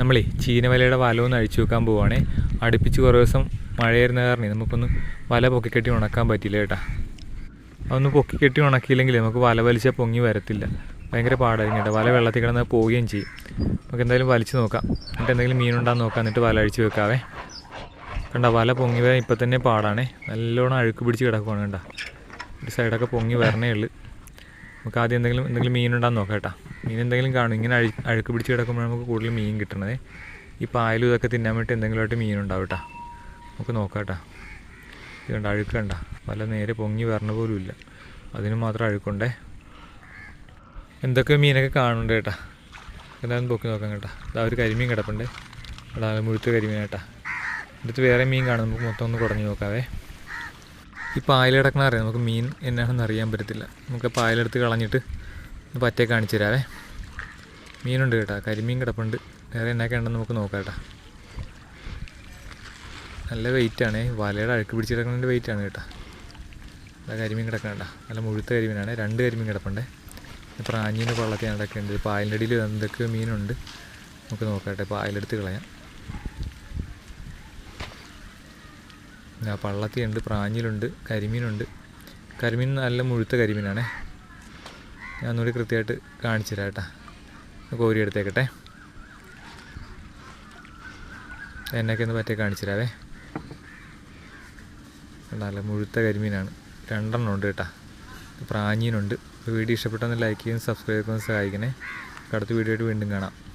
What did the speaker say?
നമ്മളേ ചീനവലയുടെ വല ഒന്ന് അഴിച്ചു വെക്കാൻ പോവുകയാണേ അടുപ്പിച്ച് കുറേ ദിവസം മഴയായിരുന്ന കാരണം നമുക്കൊന്ന് വല പൊക്കിക്കെട്ടി ഉണക്കാൻ പറ്റില്ല കേട്ടാ. അതൊന്ന് പൊക്കിക്കെട്ടി ഉണക്കിയില്ലെങ്കിൽ നമുക്ക് വല വലിച്ചാൽ പൊങ്ങി വരത്തില്ല. ഭയങ്കര പാടായിരിക്കും കേട്ടോ. വല വെള്ളത്തിൽ കിടന്ന് പോവുകയും ചെയ്യും. നമുക്ക് എന്തായാലും വലിച്ചു നോക്കാം. എന്നിട്ട് എന്തെങ്കിലും മീനുണ്ടാന്ന് നോക്കാം. എന്നിട്ട് വല അഴിച്ചു വെക്കാവേ. കണ്ടോ വല പൊങ്ങി വരാൻ ഇപ്പം തന്നെ പാടാണേ. നല്ലോണം അഴുക്ക് പിടിച്ച് കിടക്കുവാണ് കണ്ട. ഒരു സൈഡൊക്കെ പൊങ്ങി വരണേ ഉള്ളു. നമുക്ക് ആദ്യം എന്തെങ്കിലും എന്തെങ്കിലും മീൻ നോക്കാം കേട്ടോ. മീൻ എന്തെങ്കിലും കാണും. ഇങ്ങനെ അഴു അഴുക്ക് പിടിച്ച് കിടക്കുമ്പോൾ നമുക്ക് കൂടുതൽ മീൻ കിട്ടണത്. ഈ പായലും ഇതൊക്കെ തിന്നാൻ വേണ്ടി എന്തെങ്കിലുമായിട്ട് മീനുണ്ടാവും കേട്ടോ. നമുക്ക് നോക്കാം കേട്ടോ. ഇത് കണ്ട അഴുക്ക് കണ്ട? നേരെ പൊങ്ങി വരണ പോലും ഇല്ല. അതിന് മാത്രം അഴുക്കുണ്ടേ. എന്തൊക്കെ മീനൊക്കെ കാണുന്നുണ്ട് കേട്ടാ. എന്തായാലും പൊക്കി നോക്കാം കേട്ടാ. അതാ ഒരു കരിമീൻ കിടപ്പുണ്ട്. അതാ മുഴുത്ത കരിമീൻ കേട്ടാ. വേറെ മീൻ കാണും. നമുക്ക് മൊത്തം ഒന്ന് കുറഞ്ഞ് നോക്കാവേ. ഈ പായൽ കിടക്കണ അറിയാം? നമുക്ക് മീൻ എന്നാണെന്ന് അറിയാൻ പറ്റത്തില്ല. നമുക്ക് പായലെടുത്ത് കളഞ്ഞിട്ട് പറ്റേ കാണിച്ചു തരാവേ. മീനുണ്ട് കേട്ടോ. കരിമീൻ കിടപ്പുണ്ട്. വേറെ എന്നൊക്കെ ഉണ്ടെന്ന് നമുക്ക് നോക്കാം കേട്ടോ. നല്ല വെയിറ്റാണ്. വലയുടെ അഴുക്ക് പിടിച്ച് കിടക്കുന്നതിന്റെ വെയിറ്റ് ആണ് കേട്ടാ. അല്ല കരിമീൻ കിടക്കണ്ട നല്ല മുഴുത്ത കരിമീനാണ്. രണ്ട് കരിമീൻ കിടപ്പുണ്ട്. പ്രാഞ്ഞീന്റെ പള്ളത്തി അടക്കെ ഉണ്ട് പായലിന്റെ അടിയിൽ എന്തൊക്കെ മീനുണ്ട്? നമുക്ക് നോക്കാം കേട്ടോ. പായലെടുത്ത് കളയാം. പള്ളത്തിയുണ്ട് പ്രാഞ്ഞിലുണ്ട് കരിമീനുണ്ട്. കരിമീൻ നല്ല മുഴുത്ത കരിമീനാണേ. ഞാൻ ഒന്നുകൂടി കൃത്യമായിട്ട് കാണിച്ചു തരാം കേട്ടാ. കോരി എടുത്തേക്കട്ടെ എന്നൊക്കെ ഒന്ന് പറ്റേ കാണിച്ചു തരാവേ. നല്ല മുഴുത്ത കരിമീനാണ്. രണ്ടെണ്ണം ഉണ്ട് കേട്ടാ. പ്രാഞ്ഞീനുണ്ട്. വീഡിയോ ഇഷ്ടപ്പെട്ടെന്ന് ലൈക്ക് ചെയ്യും സബ്സ്ക്രൈബ് ചെയ്യാൻ സഹായിക്കണേ. അടുത്ത വീഡിയോ ആയിട്ട് വീണ്ടും കാണാം.